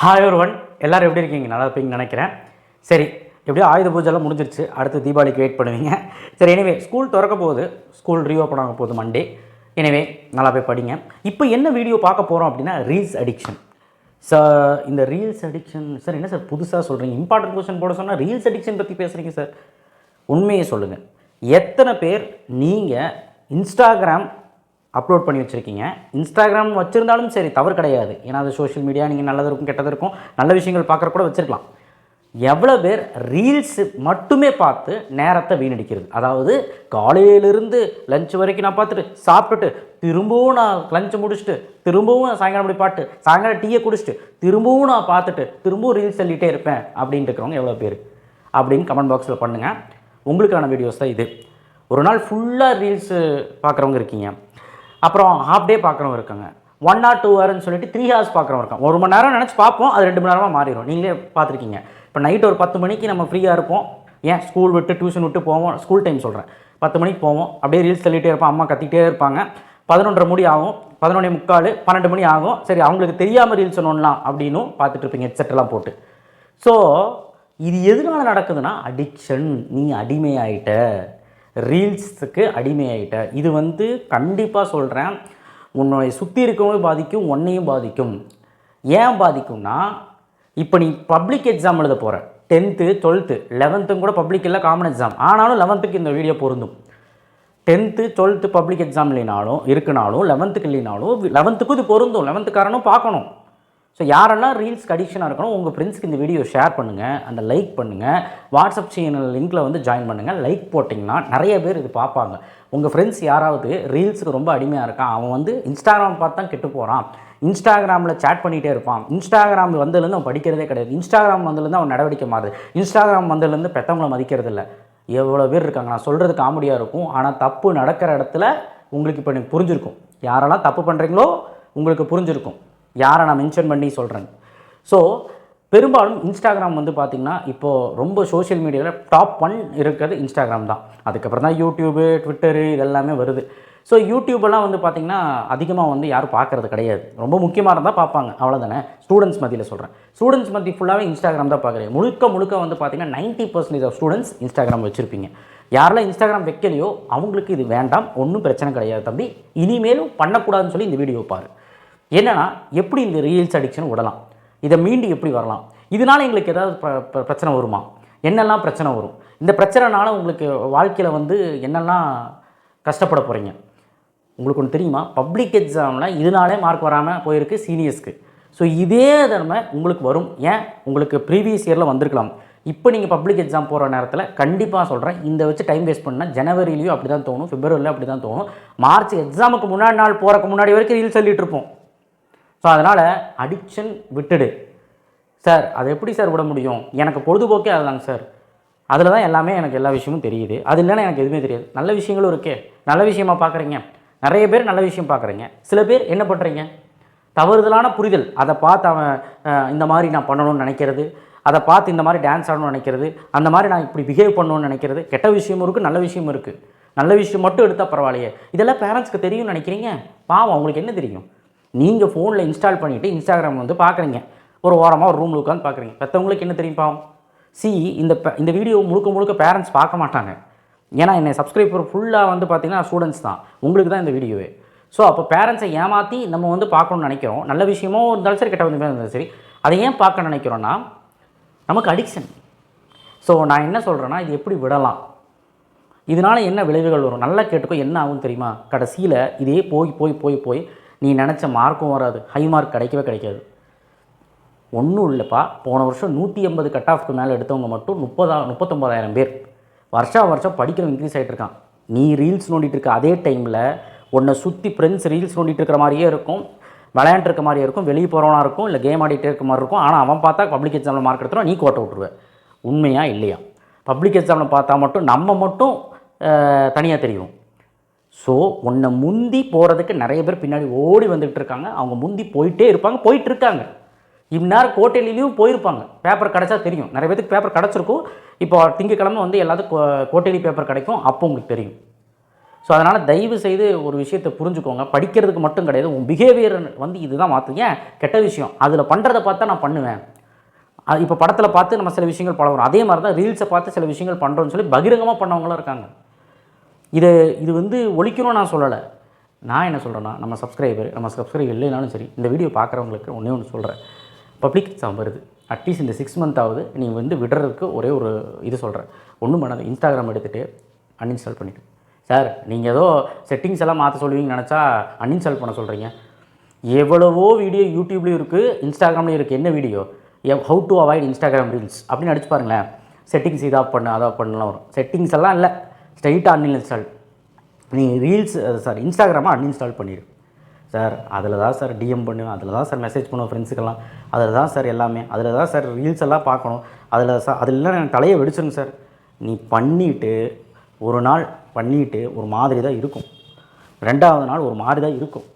Hi ஒருவன் எல்லோரும் எப்படி இருக்கீங்க? நல்லா இருப்பீங்கன்னு நினைக்கிறேன். சரி எப்படியோ ஆயுத பூஜைலாம் முடிஞ்சிருச்சு. அடுத்து தீபாவளிக்கு வெயிட் பண்ணுவீங்க. சரி எனிவே ஸ்கூல் திறக்க போகுது. ஸ்கூல் ரீஓப்பன் ஆக போகுது மண்டே எனவே நல்லா போய் படிங்க. இப்போ என்ன வீடியோ பார்க்க போகிறோம் அப்படின்னா ரீல்ஸ் அடிக்ஷன் சார் இந்த ரீல்ஸ் அடிக்ஷன் சார் என்ன சார் புதுசாக சொல்கிறீங்க இம்பார்ட்டன்ட் கொஸ்டின் போட சொன்னால் ரீல்ஸ் அடிக்ஷன் பற்றி பேசுகிறீங்க சார் உண்மையை சொல்லுங்கள் எத்தனை பேர் நீங்கள் இன்ஸ்டாகிராம் அப்லோட் பண்ணி வச்சுருக்கீங்க. இன்ஸ்டாகிராம் வச்சுருந்தாலும் சரி தவறு கிடையாது. ஏன்னா அது சோஷியல் மீடியா நீங்கள் நல்லது இருக்கும் கெட்டது இருக்கும் நல்ல விஷயங்கள் பார்க்குற கூட வச்சுருக்கலாம். எவ்வளோ பேர் ரீல்ஸ் மட்டுமே பார்த்து நேரத்தை வீணடிக்கிறது. அதாவது காலையிலிருந்து லஞ்ச் வரைக்கும் நான் பார்த்துட்டு சாப்பிட்டுட்டு திரும்பவும் நான் லஞ்ச் முடிச்சுட்டு திரும்பவும் சாயங்காலம் அப்படி பாட்டு சாயங்காலம் டீயை குடிச்சிட்டு திரும்பவும் நான் பார்த்துட்டு திரும்பவும் ரீல்ஸ் சொல்லிகிட்டே இருப்பேன் அப்படின்ட்டு இருக்கிறவங்க எவ்வளோ பேர்? அப்படின்னு கமெண்ட் பாக்ஸில் பண்ணுங்கள் உங்களுக்கான வீடியோஸ் தான் இது. ஒரு நாள் ஃபுல்லாக ரீல்ஸு பார்க்குறவங்க இருக்கீங்க. அப்புறம் ஹாஃப் டே பார்க்குறவங்க இருக்காங்க. ஒன் ஆர் டூ ஹவர்னு சொல்லிட்டு த்ரீ ஹவர்ஸ் பார்க்குறவங்க இருக்காங்க. ஒரு மணி நேரம் நினச்சி பார்ப்போம் அது ரெண்டு மணி நேரமாக மாறிடும் நீங்களே பார்த்துருக்கீங்க. இப்போ நைட் ஒரு பத்து மணிக்கு நம்ம ஃப்ரீயாக இருப்போம். ஏன்? ஸ்கூல் விட்டு டியூஷன் விட்டு போவோம். ஸ்கூல் டைம் சொல்கிறேன் பத்து மணிக்கு போவோம். அப்படியே ரீல்ஸ் தள்ளிகிட்டே இருப்போம். அம்மா கத்திக்கிட்டே இருப்பாங்க. பதினொன்றரை மணி ஆகும். பதினொன்றே முக்கால் பன்னெண்டு மணி ஆகும். சரி அவங்களுக்கு தெரியாமல் ரீல்ஸ் ஒன்றுலாம் அப்படின்னும் பார்த்துட்டு இருப்பீங்க ஹெட்செட்டெல்லாம் போட்டு. ஸோ இது எதனால நடக்குதுன்னா அடிக்ஷன் நீ அடிமையாயிட்ட. ரீல்ஸுக்கு அடிமையாயிட்ட. இது வந்து கண்டிப்பாக சொல்கிறேன் உன்னை சுற்றி இருக்கவங்களும் பாதிக்கும் உன்னையும் பாதிக்கும். ஏன் பாதிக்கும்னா இப்போ நீ பப்ளிக் எக்ஸாம் எழுத போகிற டென்த்து டுவெல்த்து லெவன்த்தும் கூட பப்ளிக் இல்லை காமன் எக்ஸாம் ஆனாலும் லெவன்த்துக்கு இந்த வீடியோ பொருந்தும். டென்த்து டுவெல்த்து பப்ளிக் எக்ஸாம் இல்லைனாலும் இருக்குனாலும் லெவன்த்துக்கு இல்லைனாலும் லெவன்த்துக்கும் இது பொருந்தும். லெவன்த்துக்காரனும் பார்க்கணும். ஸோ யாரெல்லாம் ரீல்ஸ்க்கு அடிக்ஷனாக இருக்கணும் உங்கள் ஃப்ரெண்ட்ஸ்க்கு இந்த வீடியோ ஷேர் பண்ணுங்கள் அந்த லைக் பண்ணுங்கள் வாட்ஸ்அப் சேனல் லிங்க்கில் வந்து ஜாயின் பண்ணுங்கள் லைக் போட்டிங்கன்னா நிறைய பேர் இது பார்ப்பாங்க. உங்கள் ஃப்ரெண்ட்ஸ் யாராவது ரீல்ஸுக்கு ரொம்ப அடிமையாக இருக்கான் அவன் வந்து இன்ஸ்டாகிராம் பார்த்து தான் கெட்டு போகிறான் இன்ஸ்டாகிராமில் சேட் பண்ணிகிட்டே இருப்பான். இன்ஸ்டாகிராம் வந்ததுலேருந்து அவன் படிக்கிறதே கிடையாது. இன்ஸ்டாகிராம் வந்ததுலேருந்து அவன் நடவடிக்கை மாறுது. இன்ஸ்டாகிராம் வந்ததுலேருந்து பெற்றவங்களை மதிக்கிறது இல்லை. எவ்வளோ பேர் இருக்காங்க? நான் சொல்கிறது காமெடியாக இருக்கும். ஆனால் தப்பு நடக்கிற இடத்துல உங்களுக்கு இப்போ நீங்கள் புரிஞ்சிருக்கும். யாரெல்லாம் தப்பு பண்ணுறீங்களோ உங்களுக்கு புரிஞ்சிருக்கும். யாரை நான் மென்ஷன் பண்ணி சொல்கிறேன் ஸோ பெரும்பாலும் இன்ஸ்டாகிராம் வந்து பார்த்திங்கன்னா இப்போது ரொம்ப சோஷியல் மீடியாவில் டாப் ஒன் இருக்கிறது இன்ஸ்டாகிராம் தான். அதுக்கப்புறம் தான் யூடியூபு ட்விட்டரு இதெல்லாமே வருது. ஸோ யூடியூபெல்லாம் வந்து பார்த்திங்கன்னா அதிகமாக வந்து யாரும் பார்க்குறது கிடையாது. ரொம்ப முக்கியமாக இருந்தால் பார்ப்பாங்க அவ்வளோதானே ஸ்டூடெண்ட்ஸ் மத்தியில் சொல்கிறேன் ஸ்டூடெண்ட்ஸ் மத்தி ஃபுல்லாகவே இன்ஸ்டாகிராம் தான் பார்க்குறேன் முழுக்க முழுக்க வந்து பார்த்திங்கன்னா ninety percentage of students Instagram வச்சுருப்பீங்க. யாரெல்லாம் இன்ஸ்டாகிராம் வைக்கலையோ அவங்களுக்கு இது வேண்டாம். ஒன்றும் பிரச்சனை கிடையாது தம்பி. இனிமேலும் பண்ணக்கூடாதுன்னு சொல்லி இந்த வீடியோ பாரு. என்னன்னா எப்படி இந்த ரீல்ஸ் அடிக்ஷன் விடலாம் இதை மீண்டும் எப்படி வரலாம்? இதனால் எங்களுக்கு ஏதாவது ப- பிரச்சனை வருமா? என்னெல்லாம் பிரச்சனை வரும்? இந்த பிரச்சனைனால உங்களுக்கு வாழ்க்கையில் வந்து என்னெல்லாம் கஷ்டப்பட போகிறீங்க உங்களுக்கு ஒன்று தெரியுமா? பப்ளிக் எக்ஸாமில் இதனாலே மார்க் வராமல் போயிருக்கு சீனியர்ஸ்க்கு ஸோ இதே தன்மை உங்களுக்கு வரும். ஏன்? உங்களுக்கு ப்ரீவியஸ் இயரில் வந்திருக்கலாம். இப்போ நீங்கள் பப்ளிக் எக்ஸாம் போகிற நேரத்தில் கண்டிப்பாக சொல்கிறேன் இந்த வச்சு டைம் வேஸ்ட் பண்ணால் ஜனவரிலையும் அப்படி தான் தோணும் பிப்ரவரிலையும் அப்படி தான் தோணும். மார்ச் எக்ஸாமுக்கு முன்னாடி நாள் போகிறக்கு முன்னாடி வரைக்கும் ரீல்ஸ் சொல்லிகிட்டு இருப்போம். ஸோ அதனால் அடிக்ஷன் விட்டுடு. சார் அதை எப்படி சார் விட முடியும்? எனக்கு பொழுதுபோக்கே அதுதாங்க சார் அதில் தான் எல்லாமே எனக்கு எல்லா விஷயமும் தெரியுது. அது இல்லைன்னா எனக்கு எதுவுமே தெரியாது. நல்ல விஷயங்களும் இருக்கே. நல்ல விஷயமா பார்க்குறீங்க நிறைய பேர் நல்ல விஷயம் பார்க்குறீங்க சில பேர் என்ன பண்ணுறீங்க தவறுதலான புரிதல். அதை பார்த்து அவன் இந்த மாதிரி நான் பண்ணணும்னு நினைக்கிறது. அதை பார்த்து இந்த மாதிரி டான்ஸ் ஆடணும்னு நினைக்கிறது. அந்த மாதிரி நான் இப்படி பிஹேவ் பண்ணணும்னு நினைக்கிறது. கெட்ட விஷயமும் இருக்குது நல்ல விஷயமும் இருக்குது நல்ல விஷயம் மட்டும் எடுத்தால் பரவாயில்லையே. இதெல்லாம் பேரண்ட்ஸ்க்கு தெரியும்னு நினைக்கிறீங்க? பாவம் அவங்களுக்கு என்ன தெரியும்? நீங்கள் ஃபோனில் இன்ஸ்டால் பண்ணிவிட்டு இன்ஸ்டாகிராம் வந்து பார்க்குறீங்க ஒரு ஓரமாக ஒரு ரூமில் உட்காந்து பார்க்குறீங்க மற்றவங்களுக்கு என்ன தெரியும் பாவம் சி இந்த இந்த வீடியோ முழுக்க முழுக்க பேரண்ட்ஸ் பார்க்க மாட்டாங்க. ஏன்னா என்னை சப்ஸ்கிரைபர் ஃபுல்லாக வந்து பார்த்தீங்கன்னா ஸ்டூடெண்ட்ஸ் தான். உங்களுக்கு தான் இந்த வீடியோவே ஸோ அப்போ பேரண்ட்ஸை ஏமாற்றி நம்ம வந்து பார்க்கணும்னு நினைக்கிறோம். நல்ல விஷயமோ இருந்தாலும் சரி கெட்ட விஷயமோ இருந்தாலும் சரி அதை ஏன் பார்க்க நினைக்கிறோன்னா நமக்கு அடிக்ஷன் ஸோ நான் என்ன சொல்கிறேன்னா இது எப்படி விடலாம்? இதனால் என்ன விளைவுகள் வரும்? நல்லா கேட்டுக்கோ என்ன ஆகும் தெரியுமா? கடைசியில் இதே போய் போய் போய் போய் நீ நினச்ச மார்க்கும் வராது. ஹை மார்க் கிடைக்கவே கிடைக்காது. ஒன்றும் இல்லைப்பா. போன வருஷம் நூற்றி எண்பது கட் ஆஃப்க்கு மேலே எடுத்தவங்க மட்டும் முப்பதா முப்பத்தொம்பதாயிரம் பேர். வருஷா வருஷம் படிக்கிறவங்க இன்க்ரீஸ் ஆகிட்டு இருக்கான். நீ ரீல்ஸ் நோண்டிகிட்டு இருக்க அதே டைமில் உன்னை சுற்றி ஃப்ரெண்ட்ஸ் ரீல்ஸ் நோண்டிகிட்டு இருக்கிற மாதிரியே இருக்கும். விளையாண்டு இருக்க மாதிரியே இருக்கும். வெளியே போகிறவனா இருக்கும். இல்லை கேம் ஆடிட்டே இருக்க மாதிரி இருக்கும். ஆனால் அவன் பார்த்தா பப்ளிக் எக்ஸாமில் மார்க் எடுத்துரும் நீ கோட்டை விட்ருவேன் உண்மையாக இல்லையா? பப்ளிக் எக்ஸாமில் பார்த்தா மட்டும் நம்ம மட்டும் தனியாக தெரியும். ஸோ உன்னை முந்தி போகிறதுக்கு நிறைய பேர் பின்னாடி ஓடி வந்துகிட்டு இருக்காங்க. அவங்க முந்தி போயிட்டே இருப்பாங்க போயிட்டு இருக்காங்க. இந்நேரம் கோட்டையிலையும் போயிருப்பாங்க. பேப்பர் கிடச்சா தெரியும். நிறைய பேருக்கு பேப்பர் கிடச்சிருக்கும். இப்போ திங்கக்கிழமை வந்து எல்லாத்துக்கும் கோ- கோட்டையிலி பேப்பர் கிடைக்கும். அப்போ உங்களுக்கு தெரியும். ஸோ அதனால் தயவு செய்து ஒரு விஷயத்தை புரிஞ்சுக்கோங்க. படிக்கிறதுக்கு மட்டும் கிடையாது. உன் பிஹேவியர் வந்து இதுதான் மாற்றுங்க கெட்ட விஷயம். அதில் பண்ணுறதை பார்த்தா நான் பண்ணுவேன். அது இப்போ படத்தில் பார்த்து நம்ம சில விஷயங்கள் பழகுறோம். அதே மாதிரி தான் ரீல்ஸை பார்த்து சில விஷயங்கள் பண்ணுறோம்னு சொல்லி பகிரங்கமாக பண்ணவங்களும் இருக்காங்க. இது இது வந்து ஒழிக்கணும்னு நான் சொல்லலை. நான் என்ன சொல்கிறேன்னா நம்ம சப்ஸ்கிரைபர் நம்ம சப்ஸ்கிரைபர் இல்லைனாலும் சரி இந்த வீடியோ பார்க்குறவங்களுக்கு ஒன்றே ஒன்று சொல்கிறேன் பப்ளிக் எக்ஸாம் வருது. அட்லீஸ்ட் இந்த சிக்ஸ் மந்த் ஆகுது. நீ வந்து விடுறதுக்கு ஒரே ஒரு இது சொல்கிறேன் ஒன்றும் பண்ணாது. இன்ஸ்டாகிராம் எடுத்துகிட்டு அன்இன்ஸ்டால் பண்ணிவிட்டு சார் நீங்கள் ஏதோ செட்டிங்ஸ் எல்லாம் மாற்ற சொல்லுவீங்கன்னு நினச்சா அன்இன்ஸ்டால் பண்ண சொல்கிறீங்க எவ்வளவோ வீடியோ யூடியூப்லேயும் இருக்குது இன்ஸ்டாகிராம்லேயும் இருக்குது என்ன video how to avoid Instagram reels அப்படின்னு அடிச்சு பாருங்களேன். செட்டிங்ஸ் இதாக பண்ணு அதாக பண்ணலாம் வரும். செட்டிங்ஸ் எல்லாம் இல்லை. ஸ்ட்ரைட்டாக அன்இன்ஸ்டால் நீ ரீல்ஸ் சார் இன்ஸ்டாகிராமாக அன்இன்ஸ்டால் பண்ணிடு சார் அதில் தான் சார் டிஎம் பண்ணுவேன் அதில் தான் சார் மெசேஜ் பண்ணுவோம் ஃப்ரெண்ட்ஸுக்கெல்லாம் அதில் தான் சார் எல்லாமே. அதில் தான் சார் ரீல்ஸ் எல்லாம் பார்க்கணும். அதில் சார் அதில் எனக்கு தலையை வெடிச்சிருங்க சார். நீ பண்ணிவிட்டு ஒரு நாள் பண்ணிவிட்டு ஒரு மாதிரி தான் இருக்கும். ரெண்டாவது நாள் ஒரு மாதிரி தான் இருக்கும்.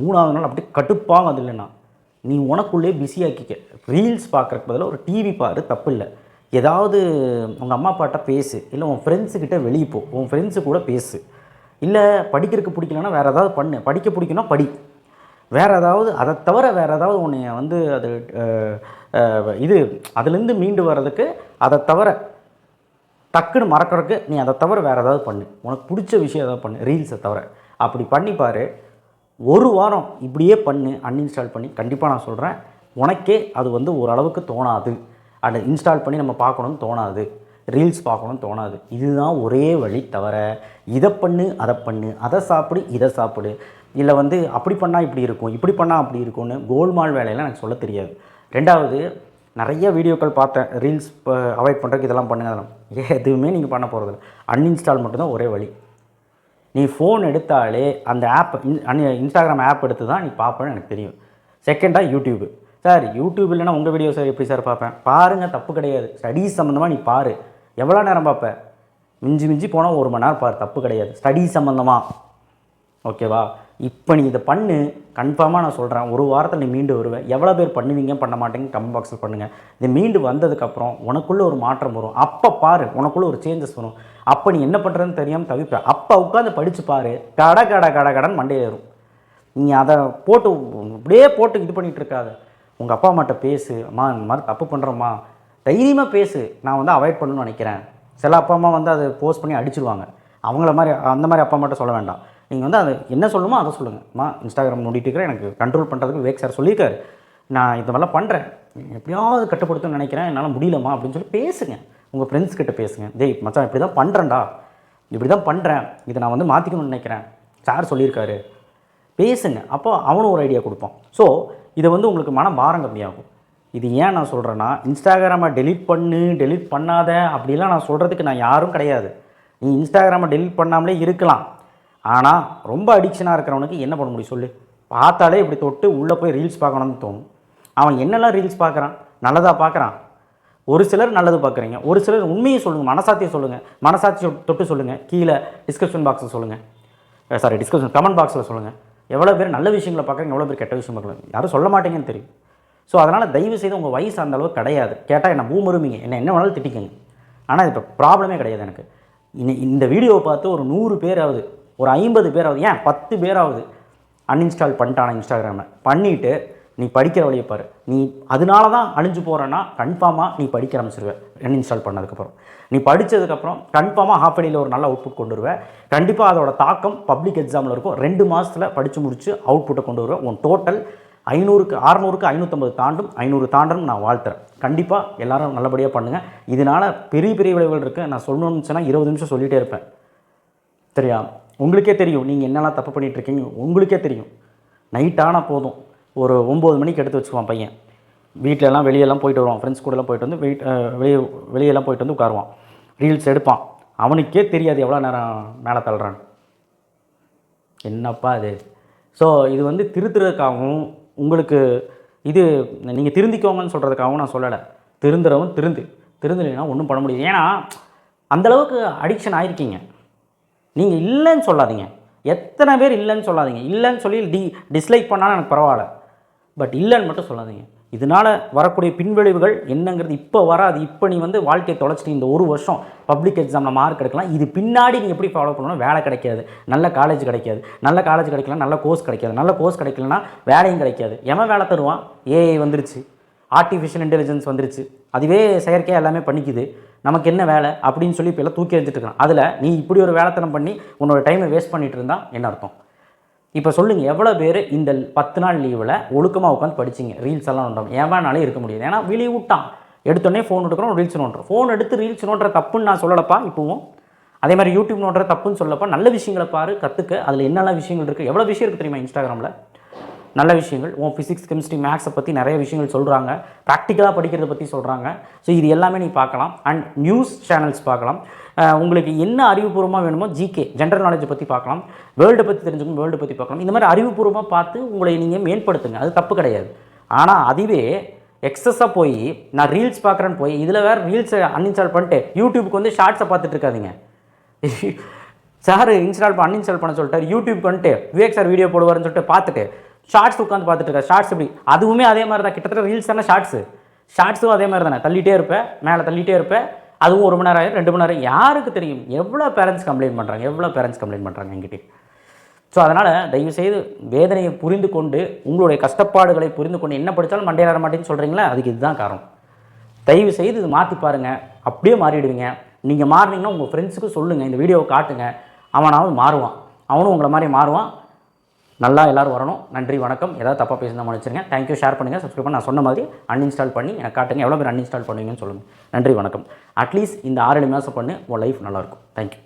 மூணாவது நாள் அப்படியே கட்டுப்பாகும் அது இல்லைன்னா. நீ உனக்குள்ளே பிஸியாக்கிக்க ரீல்ஸ் பார்க்குறக்கு பதிலாக ஒரு டிவி பாரு தப்பு இல்லை ஏதாவது உங்கள் அம்மா அப்பாட்ட பேசு. இல்லை உன் ஃப்ரெண்ட்ஸுக்கிட்ட வெளியே போ. உன் ஃப்ரெண்ட்ஸு கூட பேசு. இல்லை படிக்கிறதுக்கு பிடிக்கலன்னா வேறு ஏதாவது பண்ணு. படிக்க பிடிக்குன்னா படி. வேறு ஏதாவது அதை தவிர வேறு ஏதாவது உன்னை வந்து அது இது அதுலேருந்து மீண்டு வர்றதுக்கு அதை தவிர டக்குன்னு மறக்கறதுக்கு நீ அதை தவிர வேறு ஏதாவது பண்ணு. உனக்கு பிடிச்ச விஷயம் ஏதாவது பண்ணு. ரீல்ஸை தவிர. அப்படி பண்ணி ஒரு வாரம் இப்படியே பண்ணு. அன்இன்ஸ்டால் பண்ணி. கண்டிப்பாக நான் சொல்கிறேன் உனக்கே அது வந்து ஓரளவுக்கு தோணாது. அதை இன்ஸ்டால் பண்ணி நம்ம பார்க்கணும்னு தோணாது. ரீல்ஸ் பார்க்கணும்னு தோணாது. இதுதான் ஒரே வழி தவிர இதை பண்ணு அதை பண்ணு அதை சாப்பிடு இதை சாப்பிடு. இல்லை வந்து அப்படி பண்ணால் இப்படி இருக்கும் இப்படி பண்ணால் அப்படி இருக்கும்னு கோல்மால் வேலையெல்லாம் எனக்கு சொல்ல தெரியாது. ரெண்டாவது நிறைய வீடியோக்கள் பார்த்தேன். ரீல்ஸ் இப்போ அவாய்ட் பண்ணுறதுக்கு இதெல்லாம் பண்ணுங்க. அதெல்லாம் எதுவுமே நீங்கள் பண்ண போகிறதில்ல அன்இன்ஸ்டால் மட்டும்தான் ஒரே வழி. நீ ஃபோன் எடுத்தாலே அந்த ஆப் இன்ஸ்டாகிராம் ஆப் எடுத்து தான் நீ பார்ப்பேன்னு எனக்கு தெரியும். செகண்டாக யூடியூப் சார் யூடியூப் இல்லைன்னா உங்கள் வீடியோ சார் எப்படி சார் பார்ப்பேன்? பாருங்கள் தப்பு கிடையாது. ஸ்டடீஸ் சம்மந்தமாக நீ பாரு. எவ்வளோ நேரம் பார்ப்ப? மிஞ்சி மிஞ்சி போனால் ஒரு மணி நேரம் பாரு தப்பு கிடையாது. ஸ்டடீஸ் சம்மந்தமாக ஓகேவா இப்போ நீ இதை பண்ணு. கன்ஃபார்மாக நான் சொல்கிறேன் ஒரு வாரத்தில் நீ மீண்டு வருவேன் எவ்வளோ பேர் பண்ணுவீங்க? பண்ண மாட்டேங்க கமெண்ட் பாக்ஸில் பண்ணுங்கள் இது மீண்டு வந்ததுக்கப்புறம் உனக்குள்ளே ஒரு மாற்றம் வரும். அப்போ பாரு உனக்குள்ளே ஒரு சேஞ்சஸ் வரும். அப்போ நீ என்ன பண்ணுறதுன்னு தெரியாமல் தவிப்ப. அப்போ உட்காந்து படித்து பாரு. கட கட கட கடன் மண்டையில் ஏறும். நீ அதை போட்டு அப்படியே போட்டு இது பண்ணிகிட்டு இருக்காத. உங்கள் அப்பா அம்மாட்ட பேசு அம்மா இந்த மாதிரி தப்பு பண்ணுறோம்மா தைரியமாக பேசு. நான் வந்து அவாய்ட் பண்ணணும்னு நினைக்கிறேன். சில அப்பா அம்மா வந்து அதை போஸ்ட் பண்ணி அடிச்சிருவாங்க. அவங்கள மாதிரி அந்த மாதிரி அப்பா அம்மாட்ட சொல்ல வேண்டாம். நீங்கள் வந்து அது என்ன சொல்லணுமோ அதை சொல்லுங்கள் அம்மா இன்ஸ்டாகிராம் நோண்டிட்டு இருக்கிறேன். எனக்கு கண்ட்ரோல் பண்ணுறதுக்கு விவேக் சார் சொல்லியிருக்காரு. நான் இதை மாதிரிலாம் பண்ணுறேன் எப்படியாவது கட்டுப்படுத்தணும்னு நினைக்கிறேன். என்னால் முடியலம்மா. அப்படின்னு சொல்லி பேசுங்க. உங்கள் ஃப்ரெண்ட்ஸ் கிட்ட பேசுங்க. டேய் மச்சான் இப்படி தான் பண்ணுறேன்டா இப்படி தான் பண்ணுறேன் இதை நான் வந்து மாற்றிக்கணும்னு நினைக்கிறேன். சார் சொல்லியிருக்காரு. பேசுங்க. அப்போ அவனும் ஒரு ஐடியா கொடுப்பான். ஸோ இதை வந்து உங்களுக்கு மன பாரம் கம்மியாகும். இது ஏன் நான் சொல்கிறேன்னா இன்ஸ்டாகிராமை டெலீட் பண்ணு டெலீட் பண்ணாத அப்படிலாம் நான் சொல்கிறதுக்கு நான் யாரும் கிடையாது. நீ இன்ஸ்டாகிராமை டெலிட் பண்ணாமலே இருக்கலாம். ஆனால் ரொம்ப அடிக்ஷனாக இருக்கிறவனுக்கு என்ன பண்ண முடியும் சொல்லு? பார்த்தாலே இப்படி தொட்டு உள்ளே போய் ரீல்ஸ் பார்க்கணும்னு தோணும். அவன் என்னெல்லாம் ரீல்ஸ் பார்க்குறான்? நல்லதாக பார்க்குறான்? ஒரு சிலர் நல்லது பார்க்குறீங்க. ஒரு சிலர் உண்மையை சொல்லுங்கள் மனசாட்சியை சொல்லுங்கள் மனசாட்சி தொட்டு சொல்லுங்கள் கீழே டிஸ்கிரிப்ஷன் பாக்ஸில் சொல்லுங்கள் சாரி டிஸ்கிரிப்ஷன் கமெண்ட் பாக்ஸில் சொல்லுங்கள் எவ்வளோ பேர் நல்ல விஷயங்களை பார்க்குறீங்க எவ்வளோ பேர் கெட்ட விஷயம் பார்க்குறாங்க. யாரும் சொல்ல மாட்டீங்கன்னு தெரியும். ஸோ அதனால் தயவு செய்து உங்கள் வயசு அந்த அளவுக்கு கிடையாது. கேட்டால் என்ன பூமருமிங்க? என்ன என்ன வேணாலும் திட்டிக்கங்க. ஆனால் இப்போ ப்ராப்ளமே கிடையாது எனக்கு. இனி இந்த வீடியோவை பார்த்து ஒரு நூறு பேராவது ஒரு ஐம்பது பேராவது ஏன் பத்து பேராவது அன்இன்ஸ்டால் பண்ணிட்டான இன்ஸ்டாகிராமை பண்ணிவிட்டு நீ படிக்கிற வழியை பாரு. நீ அதனால தான் அழிஞ்சு போகிறேன்னா கன்ஃபார்மாக நீ படிக்க ஆரம்பிச்சிருவ அன்இன்ஸ்டால் பண்ணதுக்கப்புறம். நீ படித்ததுக்கப்புறம் கன்ஃபார்மாக ஹாஃப் அடியில் ஒரு நல்ல அவுட்புட் கொண்டு வருவேன் கண்டிப்பாக அதோட தாக்கம் பப்ளிக் எக்ஸாமில் இருக்கும். ரெண்டு மாதத்தில் படித்து முடித்து அவுட்புட்டை கொண்டு வருவேன் உன் டோட்டல் ஐநூறுக்கு அறநூறுக்கு ஐநூற்றம்பது தாண்டும் ஐநூறு தாண்டும் நான் வாழ்த்துறேன். கண்டிப்பாக எல்லாரும் நல்லபடியாக பண்ணுங்கள் இதனால் பெரிய பெரிய விளைவுகள் இருக்குது நான் சொல்லணும்னு சொன்னால் இருபது நிமிஷம் சொல்லிகிட்டே இருப்பேன். சரியா? உங்களுக்கே தெரியும். நீங்கள் என்னெல்லாம் தப்பு பண்ணிகிட்ருக்கீங்க உங்களுக்கே தெரியும். நைட்டான போதும். ஒரு ஒம்பது மணிக்கு எடுத்து வச்சுக்குவான் பையன். வீட்டிலலாம் வெளியெல்லாம் போயிட்டு வருவான். ஃப்ரெண்ட்ஸ் கூடலாம் போயிட்டு வந்து வெயிட் வெளியே வெளியெல்லாம் போயிட்டு வந்து உட்காருவான். ரீல்ஸ் எடுப்பான். அவனுக்கே தெரியாது எவ்வளோ நேரம் மேலே தள்ளுறான்னு. என்னப்பா அது ஸோ இது வந்து திருத்துறதுக்காகவும் உங்களுக்கு இது நீங்கள் திருந்திக்கோங்கன்னு சொல்கிறதுக்காகவும் நான் சொல்லலை. திருந்துறவும் திருந்து. திருந்தலைன்னா ஒன்றும் பண்ண முடியாது. ஏன்னா அந்தளவுக்கு அடிக்ஷன் ஆகிருக்கீங்க நீங்கள் இல்லைன்னு சொல்லாதீங்க. எத்தனை பேர் இல்லைன்னு சொல்லாதீங்க. இல்லைன்னு சொல்லி டி டிஸ்லைக் பண்ணாலும் எனக்கு பரவாயில்ல. பட் இல்லைன்னு மட்டும் சொல்லாதீங்க. இதனால் வரக்கூடிய பின்விளைவுகள் என்னங்கிறது இப்போ வராது. இப்போ நீ வந்து வாழ்க்கையை தொலைச்சிட்டு இந்த ஒரு வருஷம் பப்ளிக் எக்ஸாமில் மார்க் எடுக்கலாம். இது பின்னாடி நீ எப்படி ஃபாலோ பண்ணணும் வேலை கிடைக்காது. நல்ல காலேஜ் கிடைக்காது. நல்ல காலேஜ் கிடைக்கலாம் நல்ல கோர்ஸ் கிடைக்காது. நல்ல கோர்ஸ் கிடைக்கலனா வேலையும் கிடைக்காது. எவன் வேலை தருவான்? ஏஐ வந்துருச்சு. ஆர்டிஃபிஷியல் இன்டெலிஜென்ஸ் வந்துருச்சு. அதுவே செயற்கையாக எல்லாமே பண்ணிக்குது. நமக்கு என்ன வேலை? அப்படின்னு சொல்லி இப்போ எல்லாம் தூக்கி எறிஞ்சிட்டு இருக்கான். அதில் நீ இப்படி ஒரு வேலைத்தனம் பண்ணி உன்னோட டைமை வேஸ்ட் பண்ணிட்டு இருந்தால் என்ன அர்த்தம்? இப்போ சொல்லுங்கள் எவ்வளோ பேர் இந்த பத்து நாள் லீவில் ஒழுக்கமாக உட்காந்து படிச்சிங்க? ரீல்ஸ் எல்லாம் நோண்டோம். எவனாலே இருக்க முடியாது. ஏன்னா வெளியே விட்டான் எடுத்தோடனே ஃபோன் எடுக்கிறோம் ரீல்ஸ் நோண்டுறோம். ஃபோன் எடுத்து ரீல்ஸ் நோண்டுற தப்புன்னு நான் சொல்லலப்பா இப்போவும். அதே மாதிரி யூடியூப் நோண்டுற தப்புன்னு சொல்லப்பா நல்ல விஷயங்களை பாரு கற்றுக்க அதில் என்னென்ன விஷயங்கள் இருக்குது எவ்வளோ விஷயம் இருக்குது தெரியுமா இன்ஸ்டாகிராமில்? நல்ல விஷயங்கள். உன் ஃபிசிக்ஸ் கெமிஸ்ட்ரி மேக்ஸை பற்றி நிறைய விஷயங்கள் சொல்கிறாங்க ப்ராக்டிக்கலாக படிக்கிறத பற்றி சொல்கிறாங்க ஸோ இது எல்லாமே நீ பார்க்கலாம். அண்ட் நியூஸ் சேனல்ஸ் பார்க்கலாம். உங்களுக்கு என்ன அறிவுபூர்வமாக வேணுமோ ஜிகே ஜென்ரல் நாலேஜை பற்றி பார்க்கலாம். வேர்ல்டை பற்றி தெரிஞ்சுக்கணும் வேர்ல்டு பற்றி பார்க்கலாம். இந்த மாதிரி அறிவுபூர்வமாக பார்த்து உங்களை நீங்கள் மேம்படுத்துங்க. அது தப்பு கிடையாது. ஆனால் அதுவே எக்ஸஸாக போய் நான் ரீல்ஸ் பார்க்குறேன்னு போய் இதில் வேறு ரீல்ஸை அன்இன்ஸ்டால் பண்ணிட்டு யூடியூப்க்கு வந்து ஷார்ட்ஸை பார்த்துட்டு இருக்காதிங்க. சார் இன்ஸ்டால் பண்ண அன்இன்ஸ்டால் பண்ண சொல்லிட்டு யூடியூப்க்கு வந்துட்டு விவேக் சார் வீடியோ போடுவாருன்னு சொல்லிட்டு பார்த்துட்டு ஷார்ட்ஸ் உட்காந்து பார்த்துட்டு இருக்கா ஷார்ட்ஸ் எப்படி? அதுவுமே அதே மாதிரி தான் கிட்டத்தட்ட ரீல்ஸ் தானே ஷார்ட்ஸு ஷார்ட்ஸும் அதே மாதிரி தானே தள்ளிட்டே இருப்பேன் மேலே தள்ளிட்டே இருப்பேன் அதுவும் ஒரு மணி நேரம் ஆயிரும் ரெண்டு மணி நேரம் யாருக்கு தெரியும்? எவ்வளோ பேரண்ட்ஸ் கம்ப்ளைண்ட் பண்ணுறாங்க எவ்வளோ பேரண்ட்ஸ் கம்ப்ளைண்ட் பண்ணுறாங்க என்கிட்ட? ஸோ அதனால் தயவுசெய்து வேதனையை புரிந்து கொண்டு உங்களுடைய கஷ்டப்பாடுகளை புரிந்து கொண்டு என்ன படித்தாலும் மண்டே வர மாட்டேன்னு சொல்கிறீங்களா அதுக்கு இதுதான் காரணம். தயவு செய்து இது மாற்றி பாருங்கள் அப்படியே மாறிடுவீங்க. நீங்கள் மாறினீங்கன்னா உங்கள் ஃப்ரெண்ட்ஸுக்கு சொல்லுங்கள் இந்த வீடியோவை காட்டுங்க. அவனாவது மாறுவான். அவனும் உங்களை மாதிரி மாறுவான். நல்லா எல்லோரும் வரணும். நன்றி வணக்கம். ஏதாவது தப்பாக பேசினா மன்னிச்சிருங்க. தேங்க்யூ ஷேர் பண்ணுங்கள் சப்ஸ்கிரைப் பண்ணி. நான் சொன்ன மாதிரி அன்இன்ஸ்டால் பண்ணி எனக்கு காட்டுங்க. எவ்வளோ பேர் அன்இன்ஸ்டால் பண்ணுவீங்கன்னு சொல்லுங்கள் நன்றி வணக்கம். அட்லீஸ்ட் இந்த ஆறு ஏழு மாதம் பண்ணு. உன் லைஃப் நல்லாயிருக்கும் தேங்க்யூ